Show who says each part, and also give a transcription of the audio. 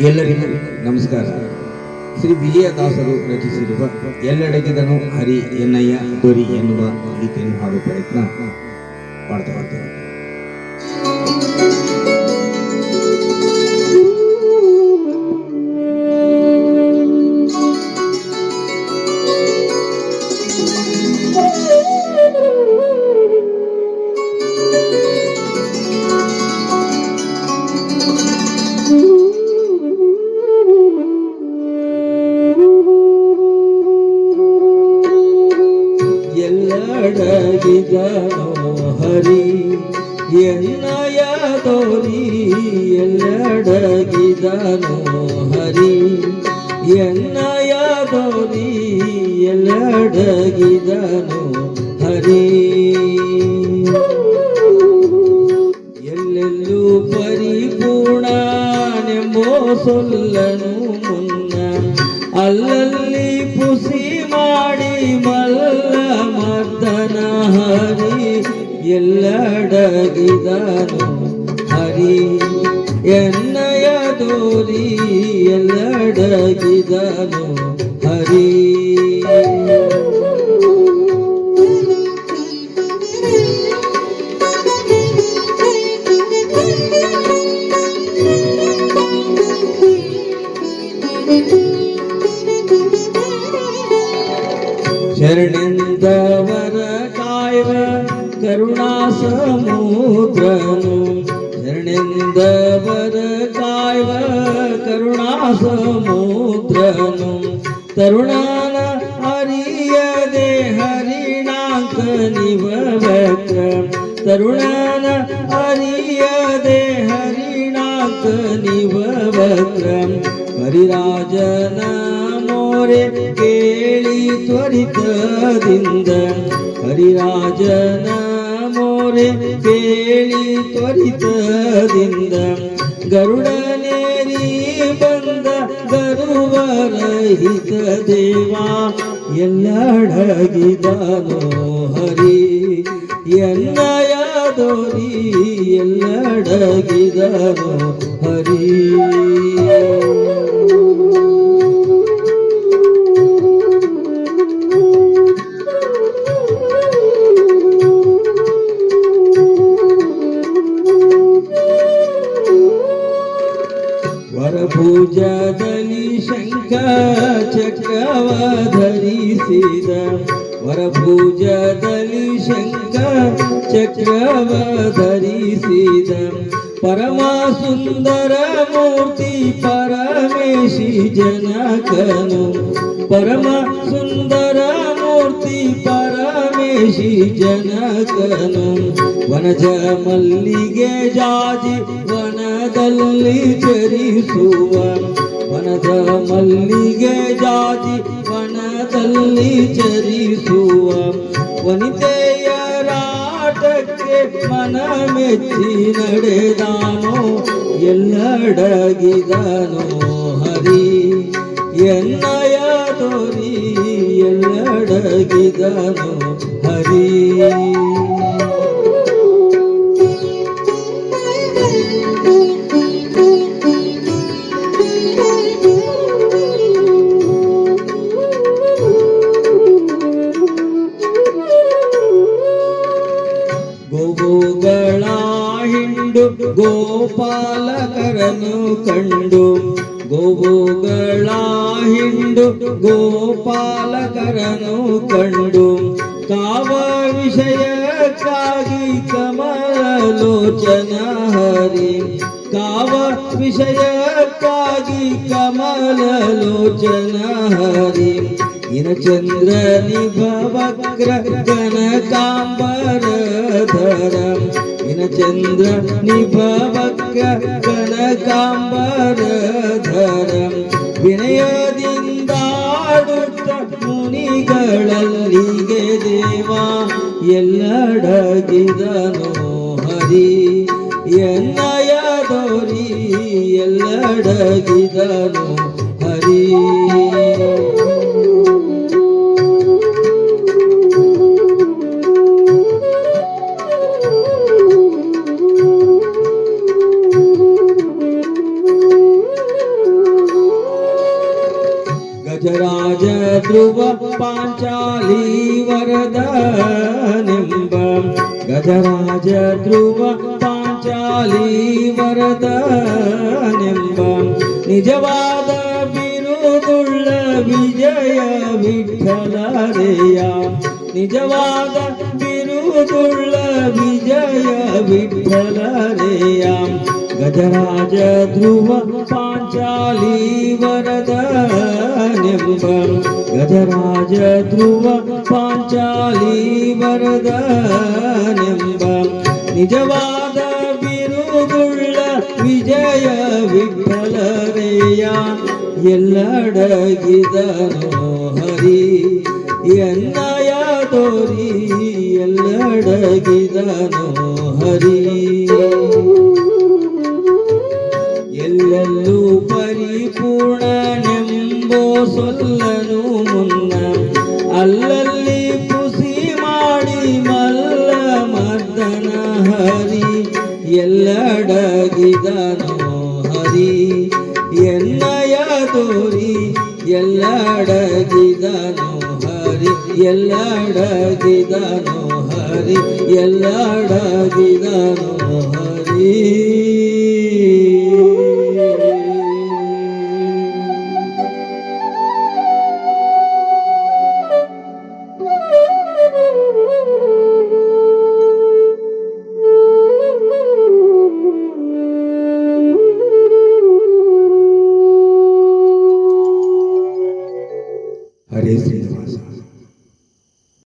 Speaker 1: ಎಲ್ಲರಿಗೂ ನಮಸ್ಕಾರ. ಶ್ರೀ ವಿಜಯದಾಸರು ರಚಿಸಿರುವ ಎಲ್ಲೆಡೆಗಿದನು ಹರಿ ಎನ್ನಯ್ಯ ದೊರಿ ಎನ್ನುವ ಗೀತೆಯನ್ನು ಹಾಡುವ ಪ್ರಯತ್ನ ಮಾಡ್ತಾ ಮಾಡ್ತೇವೆ ಹರಿ ಎನ್ನಯ ದೋರಿ ಎಲ್ಲಡಗಿದನೋ ಹರಿ. ಎನ್ನಯ ದೋರಿ ಎಲ್ಲಡಗಿದನೋ ಹರಿ. ಎಲ್ಲೆಲ್ಲೂ ಪರಿಪೂರ್ಣನೆಂಬೋ ಸೊಲ್ಲನು ಮುನ್ನ. ಅಲ್ಲಲ್ಲಿ ಪುಸಿ ಮಾಡಿ ಮಲ್ಲ ಮರ್ದನ ಹರಿ ಎಲ್ಲಡಗಿದನು. ಹರಿ ಎನ್ನಯ ದೋರಿ ಎಲ್ಲಡಗಿದನು. ಹರಿ વૃંદાવન કાયમ કરુણા સમુદ્રનું ધરણેન્દવર કાયમ કરુણા સમુદ્રનું તરુણાન હરિય દે હરિણાંક નિવક્ર તરુણાન હરિય દે હરિણાંક નિવક્ર હરિરાજન મોરે કે ತ್ವರಿತದಿಂದ ಹರಿರಾಜನ ಮೋರೆ ಕೇಳಿ ತ್ವರಿತದಿಂದ ಗರುಡನೇರಿ ಬಂದ ಗರುವರಹಿತ ದೇವಾ, ಎಲ್ಲಡಗಿದನೋ ಹರಿ ಎನ್ನಯ ದೋರಿ ಎಲ್ಲಡಗಿದನೋ ಹರಿ. ಶಂಖ ಚಕ್ರವ ಧರಿಸಿದ ವರಭುಜದಲ್ಲಿ ಶಂಖ ಚಕ್ರವ ಧರಿಸಿದ ಪರಮ ಸುಂದರ ಮೂರ್ತಿ ಪರಮೇಶಿ ಜನಕನು. ಪರಮ ಸುಂದರ ಮೂರ್ತಿ ಪರಮೇಶಿ ಜನಕನು. ವನಜ ಮಲ್ಲಿಗೆ ಜಾಜಿ ವನದಲ್ಲಿ ಚರಿಸುವ ವನದ ಮಲ್ಲಿಗೆ ಜಾತಿ ವನದಲ್ಲಿ ಚರಿಸುವ ವನಿತೆಯ ರಾಟಕ್ಕೆ ಮನ ಮೆಚ್ಚಿ ನಡೆದಾನೋ, ಎಲ್ಲಡಗಿದನೋ ಹರಿ. ಎನ್ನಯ ತೋರಿ ಎಲ್ಲಡಗಿದನೋ ಹರಿ. ಗೋಪಾಲಕರನು ಕಂಡು ಗೋವುಗಳ ಹಿಂಡು ಗೋಪಾಲಕರನು ಕಂಡು ಕಾವ ವಿಷಯಕ್ಕಾಗಿ ಕಮಲೋಚನ ಹರಿ ಕಾವ ವಿಷಯಕ್ಕಾಗಿ ಕಮಲಲೋಚನ ಹರಿ ಇನ ಚಂದ್ರ ನಿಭವಕ್ರ ಕನಕಾಂಬರ ಧರ ಇನ ಚಂದ್ರ ನಿಭವಕ್ಕ ಕನಕಾಂಬರ ಧರ ವಿನಯದಿಂದ ಆಡುತ್ತ ಮುನಿಗಳಲ್ಲಿಗೆ ದೇವ ಎಲ್ಲಡಗಿದನೋ ಹರಿ ಎನ್ನಯ ದೋರಿ ಎಲ್ಲಡಗಿದನೋ ಗಜರಾಜ ಧ್ರುವ ಪಾಂಚಾಲಿ ವರದನೆಂಬ ಗಜರಾಜ ಧ್ರುವ ಪಾಂಚಾಲಿ ವರದನೆಂಬ ನಿಜವಾದ ಬಿರುದುಳ್ಳ ವಿಜಯ ವಿಠಲರೆಯ ನಿಜವಾದ ಬಿರುದುಳ್ಳ ವಿಜಯ ವಿಠಲರೆಯ ಗಜರಾಜ ಧ್ರುವ ಪಾಂಚಾಲಿ ವರದನೆಂಬ ಗಜರಾಜ ಧ್ರುವ ಪಾಂಚಾಲಿ ವರದನೆಂಬ ನಿಜವಾದ ಬಿರುಗುಳ್ಳ ವಿಜಯ ವಿಫಲರೆಯ ಎಲ್ಲಡಗಿದನೋ ಹರಿ, ಎನ್ನಯ ತೋರಿ ಎಲ್ಲಡಗಿದನೋ ಹರಿ. ಎಲ್ಲೆಲ್ಲೂ ಪರಿಪೂರ್ಣನೆಂಬೋ ಸೊಲ್ಲನು ಮುನ್ನ. ಅಲ್ಲಲ್ಲಿ ಪುಸಿ ಮಾಡಿ ಮಲ್ಲ ಮರ್ದನ ಹರಿ. ಎಲ್ಲಡಗಿದನೋ ಹರಿ. ಎನ್ನಯ ತೋರಿ ಎಲ್ಲಡಗಿದನೋ ಹರಿ. ಎಲ್ಲಡಗಿದನೋ ಹರಿ. ಎಲ್ಲಡಗಿದನೋ ಹರಿ.